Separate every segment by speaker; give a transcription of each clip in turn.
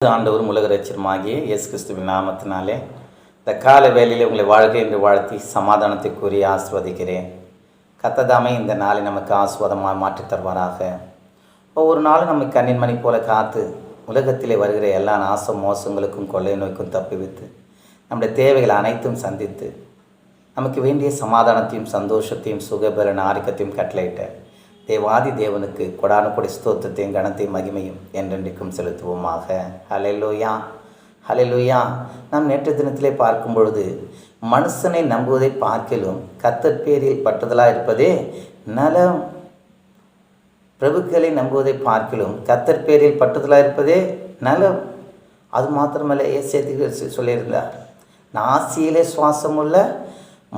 Speaker 1: ஆண்டவரும் உலக ரட்சருமாகிய இயேசு கிறிஸ்துவின் நாமத்தினாலே இந்த கால வேலையில் உங்களை வாழ்க என்று வாழ்த்தி சமாதானத்தை கூறி ஆஸ்வதிக்கிறேன் கத்ததாமே இந்த நாளை நமக்கு ஆஸ்வாதமாக மாற்றித் தருவாராக. ஒவ்வொரு நாளும் நம்ம கண்ணின் மணி போல காத்து உலகத்திலே வருகிற எல்லா நாசம் மோசங்களுக்கும் கொள்ளை நோய்க்கும் தப்பிவித்து நம்முடைய தேவைகள் அனைத்தும் சந்தித்து நமக்கு வேண்டிய சமாதானத்தையும் சந்தோஷத்தையும் சுகபலன் ஆரோக்கியத்தையும் கட்டளையிட்ட தேவாதி தேவனுக்கு கொடான கொடி ஸ்தோத்திரத்தையும் கனத்தையும் மகிமையும் என்றென்றைக்கும் செலுத்துவோமாக. ஹலெலுயா ஹலெலூயா நாம் நேற்று தினத்திலே பார்க்கும் பொழுது மனுஷனை நம்புவதை பார்க்கிலும் கத்தர் பேரில் பற்றுதலாக இருப்பதே நலம். பிரபுக்களை நம்புவதை பார்க்கிலும் கத்தர் பேரில் பற்றுதலாக இருப்பதே நலம். அது மாத்திரமல்ல ஏசேத்துக்கு சொல்லியிருந்தார். நாசியிலே சுவாசமுள்ள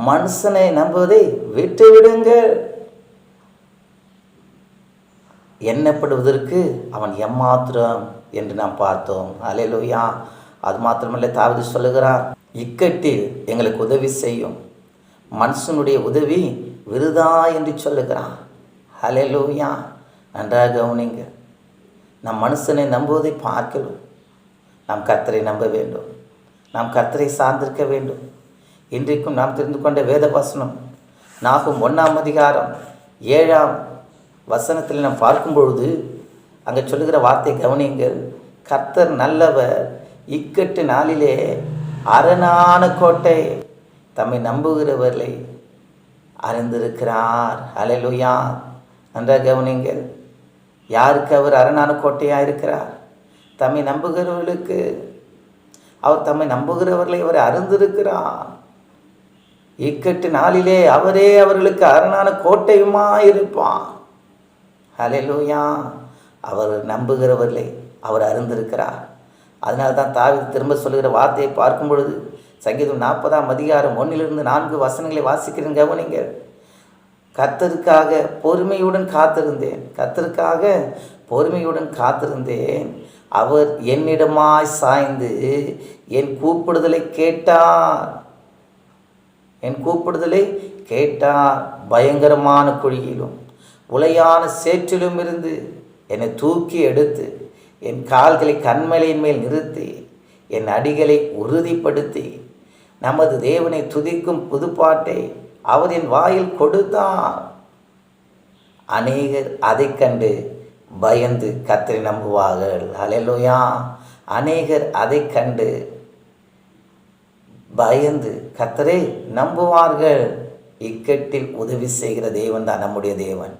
Speaker 1: மனுஷனை நம்புவதை விட்டு விடுங்கள் எண்ணப்படுவதற்கு அவன் எம்மாத்திரம் என்று நாம் பார்த்தோம். அலையலூயா அது மாத்திரமல்ல தாவது சொல்லுகிறான் இக்கட்டில் எங்களுக்கு உதவி செய்யும். மனுஷனுடைய உதவி விருதா என்று சொல்லுகிறான் அலையலூயா நன்றாக கவனிங்க. நம் மனுஷனை நம்புவதை பார்க்கணும் நாம் கர்த்தரை நம்ப வேண்டும். நாம் கர்த்தரை சார்ந்திருக்க வேண்டும். இன்றைக்கும் நாம் தெரிந்து கொண்ட வேத வசனம் நாகும் ஒன்றாம் அதிகாரம் ஏழாம் வசனத்தில் நாம் பார்க்கும் பொழுது அங்கே சொல்லுகிற வார்த்தை கவனியுங்கள். கர்த்தர் நல்லவர். இக்கட்டு நாளிலே அரணான கோட்டை தம்மை நம்புகிறவர்களை அறிந்திருக்கிறார். அலையலுயா நன்றாக கவனிங்கள் யாருக்கு அவர் அரணான கோட்டையாக இருக்கிறார்? தம்மை நம்புகிறவர்களுக்கு. அவர் தம்மை நம்புகிறவர்களை அவர் அறிந்திருக்கிறார். இக்கட்டு நாளிலே அவரே அவர்களுக்கு அரணான கோட்டையுமா இருப்பான் அலையிலூயா அவர் நம்புகிறவர்களை அவர் அறிந்திருக்கிறார். அதனால தான் தாவி திரும்ப சொல்லுகிற வார்த்தையை பார்க்கும் பொழுது சங்கீதம் நாற்பதாம் அதிகாரம் ஒன்றிலிருந்து நான்கு வசனங்களை வாசிக்கிறேன் கவனிங்க கத்தருக்காக பொறுமையுடன் காத்திருந்தேன். கத்தருக்காக பொறுமையுடன் காத்திருந்தேன். அவர் என்னிடமாய் சாய்ந்து என் கூப்பிடுதலை கேட்டார். என் கூப்பிடுதலை கேட்டார். பயங்கரமான குழியிலும் உலையான சேற்றிலும் இருந்து என்னை தூக்கி எடுத்து என் கால்களை கண்மலையின் மேல் நிறுத்தி என் அடிகளை உறுதிப்படுத்தி நமது தேவனை துதிக்கும் புதுப்பாட்டை அவர் என் வாயில் கொடுத்தார். அநேகர் அதை கண்டு பயந்து கத்தரை நம்புவார்கள். அலையலோயா அநேகர் அதை கண்டு பயந்து கத்தரை நம்புவார்கள். இக்கட்டில் உதவி செய்கிற தேவன் தான் நம்முடைய தேவன்.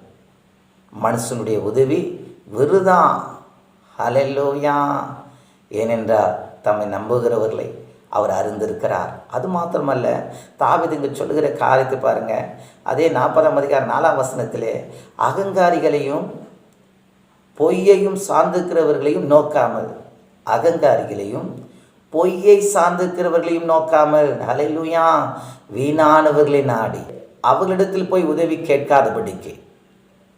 Speaker 1: மனுஷனுடைய உதவி விருதான். ஹலெல்லோயா ஏனென்றால் தம்மை நம்புகிறவர்களை அவர் அறிந்திருக்கிறார். அது மாத்திரமல்ல தாவிது இங்கு சொல்லுகிற காரியத்தை பாருங்க. அதே நாற்பதாம் அதிகாரம் நாலாம் வசனத்திலே அகங்காரிகளையும் பொய்யையும் சார்ந்திருக்கிறவர்களையும் நோக்காமல் அகங்காரிகளையும் பொய்யை சார்ந்திருக்கிறவர்களையும் நோக்காமல் அலையிலுயா வீணானவர்களை நாடி அவர்களிடத்தில் போய் உதவி கேட்காதபடிக்கு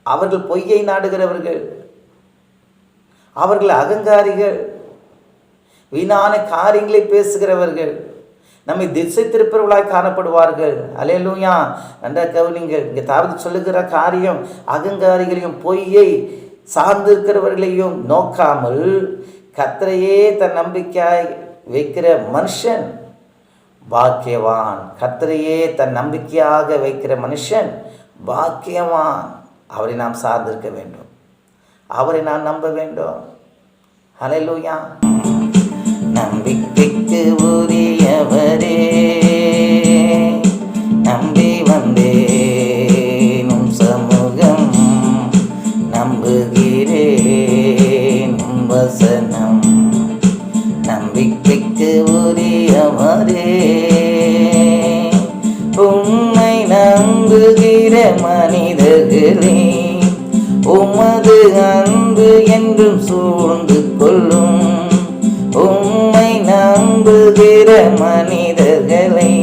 Speaker 1: அவர்கள் பொய்யை நாடுகிறவர்கள். அவர்கள் அகங்காரிகள். வீணான காரியங்களை பேசுகிறவர்கள். நம்மை திசை திருப்பவர்களாய் காணப்படுவார்கள். அலையலூயா நன்றா கவனிங்கள் இங்கே தாவது சொல்லுகிற காரியம் அகங்காரிகளையும் பொய்யை சார்ந்திருக்கிறவர்களையும் நோக்காமல் கத்தரையே தன் நம்பிக்கையாய் வைக்கிற மனுஷன் பாக்கியவான். கத்தரையே தன் நம்பிக்கையாக வைக்கிற மனுஷன் பாக்கியவான். அவரை நாம் சார்ந்திருக்க வேண்டும். அவரை நான் நம்ப வேண்டும். ஹலலூயா நம்பிக்கைக்கு உரியவரே நம்பி வந்தேனும் சமூகம் நம்புகிறேன் வசனம். நம்பிக்கைக்கு உரியவரே உண்மை நம்புகிற நீ உமது அன்பு என்றும் சூழ்ந்து கொள்ளும். உம்மை நம்புகிற மனிதர்களை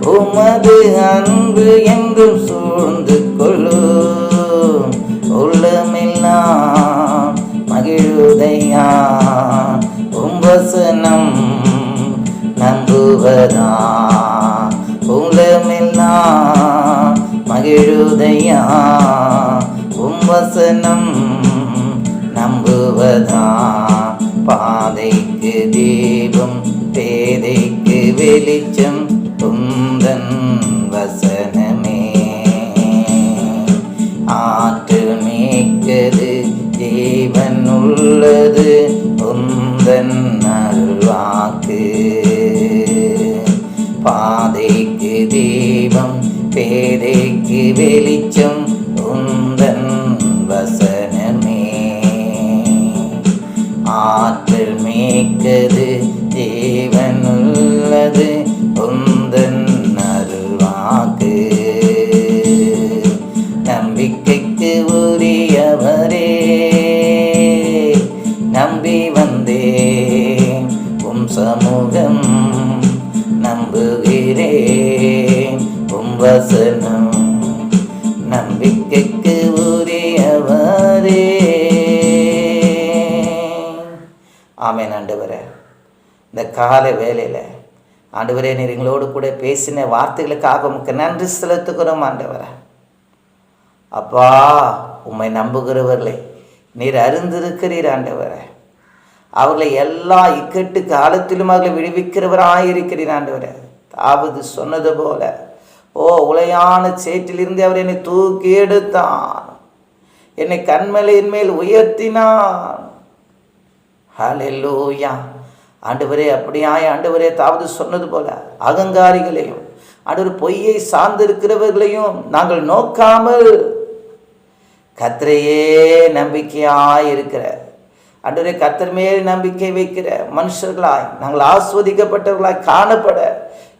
Speaker 1: உமது அன்பு என்றும் சூழ்ந்து கொள்ளும். உள்ளமெல்லாம் மகிழுதையா உம்பசனம் நம்புவதா? எழுதையா உம் வசனம் நம்புவதா? பாதைக்கு தீபம் பேதைக்கு வெளிச்சம் உந்தன் வசனமே பேதைக்கு இந்த கால வேலையில் ஆண்டவரே நீர் எங்களோடு கூட பேசின வார்த்தைகளுக்காக உமக்கு நன்றி செலுத்துக்கிறோம் ஆண்டவரை. அப்பா உம்மை நம்புகிறவர்களே நீர் அறிந்திருக்கிறீர் ஆண்டவரை. அவர்களை எல்லா இக்கட்டு காலத்திலும் அவர்களை விடுவிக்கிறவராயிருக்கிறீர் ஆண்டவரை. தாவது சொன்னது போல ஓ உளையான சேற்றிலிருந்து அவர் என்னை தூக்கி எடுத்தான். என்னை கண்மலையின் மேல் உயர்த்தினான் ஹalleluya. ஆண்டவரே அப்படியாய் ஆண்டவரே தாவது சொன்னது போல அகங்காரிகளையும் ஆண்டவர் பொய்யை சார்ந்திருக்கிறவர்களையும் நாங்கள் நோக்காமல் கத்தரையே நம்பிக்கையாய் இருக்கிற ஆண்டவரே கத்தர் மேல் நம்பிக்கை வைக்கிற மனுஷர்களாய் நாங்கள் ஆஸ்வதிக்கப்பட்டவர்களாய் காணப்பட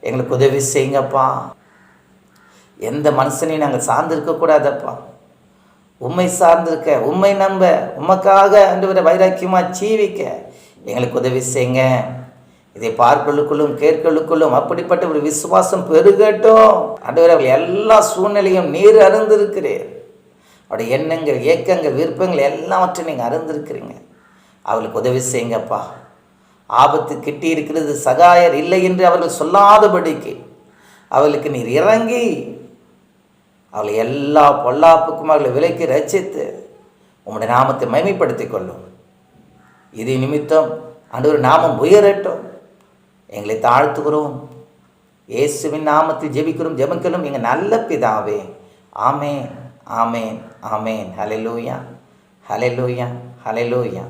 Speaker 1: எங்களுக்கு உதவி செய்யுங்கப்பா. எந்த மனுஷனையும் நாங்கள் சார்ந்திருக்க கூடாதப்பா. உண்மை சார்ந்திருக்க உண்மை நம்ப உமக்காக ஆண்டவரை வைராக்கியமாக ஜீவிக்க எங்களுக்கு உதவி செய்யுங்க. இதை பார்க்கலுக்குள்ளும் கேட்கலுக்குள்ளும் அப்படிப்பட்ட ஒரு விசுவாசம் பெருகட்டும். ஆண்டவர் அவள் எல்லா சூழ்நிலையும் நீர் அருந்திருக்கிறேன் அவருடைய எண்ணங்கள் ஏக்கங்கள் விருப்பங்கள் எல்லாவற்றையும் நீங்கள் அருந்திருக்கிறீங்க. அவளுக்கு உதவி செய்யுங்கப்பா. ஆபத்து கிட்டி இருக்கிறது சகாயர் இல்லை என்று அவர்கள் சொல்லாதபடிக்கு அவளுக்கு நீர் இறங்கி அவளை எல்லா பொல்லாப்புக்கும் அவளை விலைக்கு ரசித்து உங்களுடைய நாமத்தை மகிமைப்படுத்திக் கொள்ளும். இது நிமித்தம் ஆண்டவர் நாமம் உயரட்டும். எங்களை தாழ்த்துகிறோம். இயேசுவின் நாமத்தில் ஜெபிக்கிறோம் ஜெபிக்கிறோம் எங்கள் நல்ல பிதாவே. ஆமேன் ஆமேன் ஆமேன். ஹலெலூயா ஹலெலூயா ஹலெலூயா